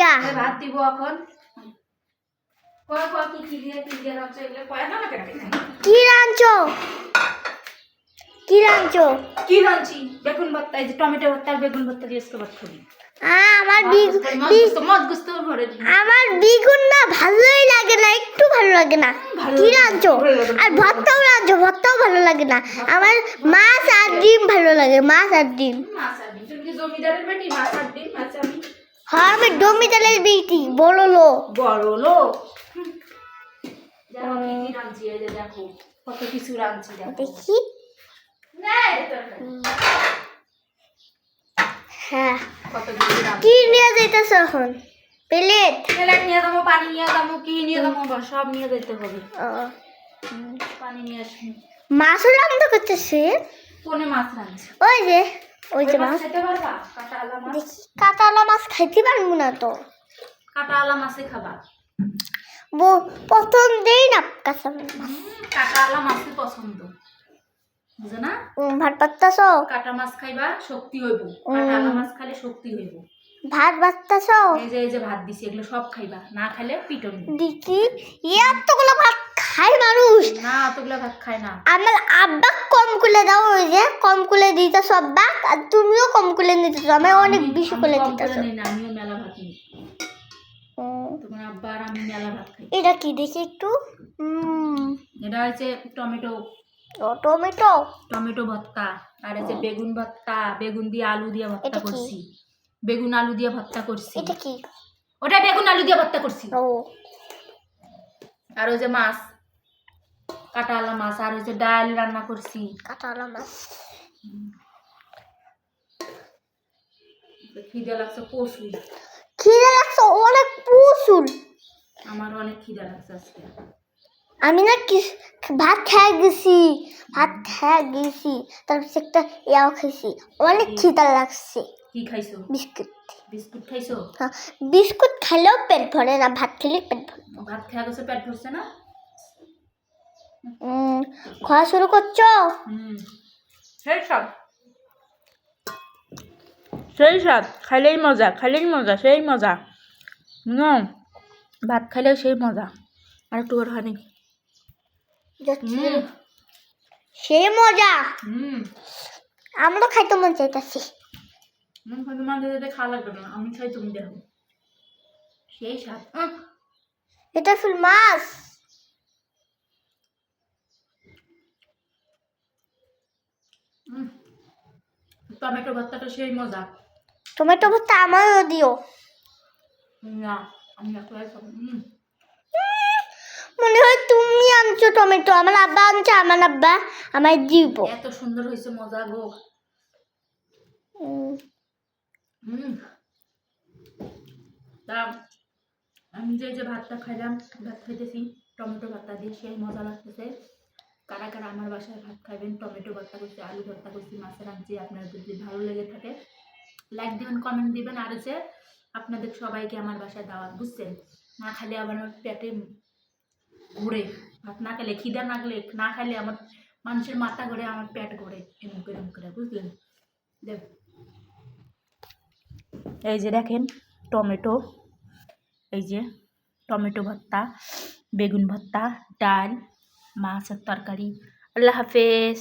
গা এই ভাত দিব এখন। কি কি কি দিয়ে রাখছো এগুলো? কয় না না কেন কি রাঁধছো? কি রাঁধছো? কি রাঁধছি? বেগুন ভর্তা এই যে টমেটো ভর্তা আর বেগুন ভর্তা দিয়ে আজকে ভাত খাবি আমার বেগুন না ভালোই লাগে না একটু ভালো লাগে না। কি রাঁধছো। আর ভর্তাও রাঁধছো ভর্তাও ভালো লাগে না। আমার মাছ আর ডিম ভালো লাগে মাছ আর ডিম। মাছ আর ডিম। জমিদারের বেটি? মাছ আর ডিম মাছ আমি হ্যাঁ আমি ডমি ডমিটালের বেটি বড় লোক। বড় লোক। দেখো কত কিছু রাঁধছি হ্যাঁ। কি নিয়ে এখন? প্লেট? প্লেট নিয়ে যাব পানি নিয়ে যাব কি নিয়ে যাব সব নিয়ে যেতে হবে। পানি নিয়ে আসবি। মাছও রান্না করতেছে? কোনে মাছ রাঁধছি? ওই যে ওই যে মাছ দেখি কাঁটালা মাছ খাইতে পারব না তো। কাটা আলা মাছে খাবা। দেই না কাঁচা মাছ। কাটা আলা মাছে পছন্দ। বুঝো না? ভাত পাত্তাছ? কাটা মাছ খাইবা শক্তি হইব। কাটা আলা মাছ খাইলে শক্তি হইব। ভাত বাত্তাছ এই যে এই যে ভাত দিছি এগুলো সব খাইবা। না খাইলে পিটন দেখি এতগুলো ভাত খাই মানুষ। না অতগুলো ভাত খায় না। আমার আব্বা কম করে দাও ওই যে কম করে দিতে সব বাক আর তুমিও কম করে নিতেছো আমি অনেক বেশি করে না আমিও মেলা ভাত নিই। তোমার আব্বা আর আমি মেলা ভাত খাই। এটা কি দেখি একটু? এটা হচ্ছে টমেটো। ও টমেটো? টমেটো ভর্তা আর হচ্ছে বেগুন ভর্তা বেগুন দিয়ে আলু দিয়ে ভর্তা করছি। বেগুন আলু দিয়ে ভর্তা করছি। এটা কি? ওটা বেগুন আলু দিয়ে ভর্তা করছি। ও। আর ওই যে মাছ। কাটালা মাছ আর যে ডাল রান্না করছি। কাঁটালা মাছ। খিদে লাগছে খিদে লাগছে অনেক প্রচুর। আমার অনেক খিদে লাগছে আজকে। আমি না কি ভাত খেয়ে গেছি ভাত খেয়ে গেছি তারপর একটা ইয়াও খেয়েছি। অনেক খিদা লাগছে। কি খাইছো? বিস্কুট। বিস্কুট খাইছো? হ্যাঁ বিস্কুট খেলেও পেট ভরে না ভাত খেলে পেট ভরে। ভাত খেয়ে গেছো পেট ভরছে না? খাওয়া শুরু করছ? সেই সব। সেই স্বাদ খাইলেই মজা খাইলেই মজা সেই মজা। ভাত খাইলেও সেই মজা আর একটু ওর হানি যাচ্ছি। সে মজা? আমরা খাইতে মন চাইতেছি। খাইতে মাঝে যেতে খাওয়া লাগবে না আমি খাই তুমি দেখো। সেই এটা ফুল মাছ। টমেটো ভর্তাটা সেই মজা। টমেটো ভর্তা আমারও দিও। না আমি মনে হয় তুমি আনছো টমেটো আমার আব্বা আনছে আমার আব্বা আমায় দিব। এত সুন্দর হয়েছে মজা গো। তা আমি যে যে ভাতটা খাইলাম ভাত খাইতেছি টমেটো ভর্তা দিয়ে সেই মজা লাগতেছে। কারা কারা আমার বাসায় ভাত খাবেন টমেটো ভর্তা করছি, আলু ভর্তা করছি, মাছের আনছি আপনাদের যদি ভালো লেগে থাকে লাইক দিবেন কমেন্ট দিবেন। আর হচ্ছে আপনাদের সবাইকে আমার বাসায় দাওয়াত, বুঝছেন? না খালে আবার আমার পেটে ঘুরে। ভাত না খেলে, খিদা না গেলে না খাইলে আমার মানুষের মাথা ঘুরে, আমার পেট ঘুরে, এরম করে এরম করে, বুঝলেন? এই যে দেখেন, টমেটো, এই যে টমেটো ভর্তা, বেগুন ভর্তা, ডাল মাছের তরকারি। আল্লাহ হাফেজ।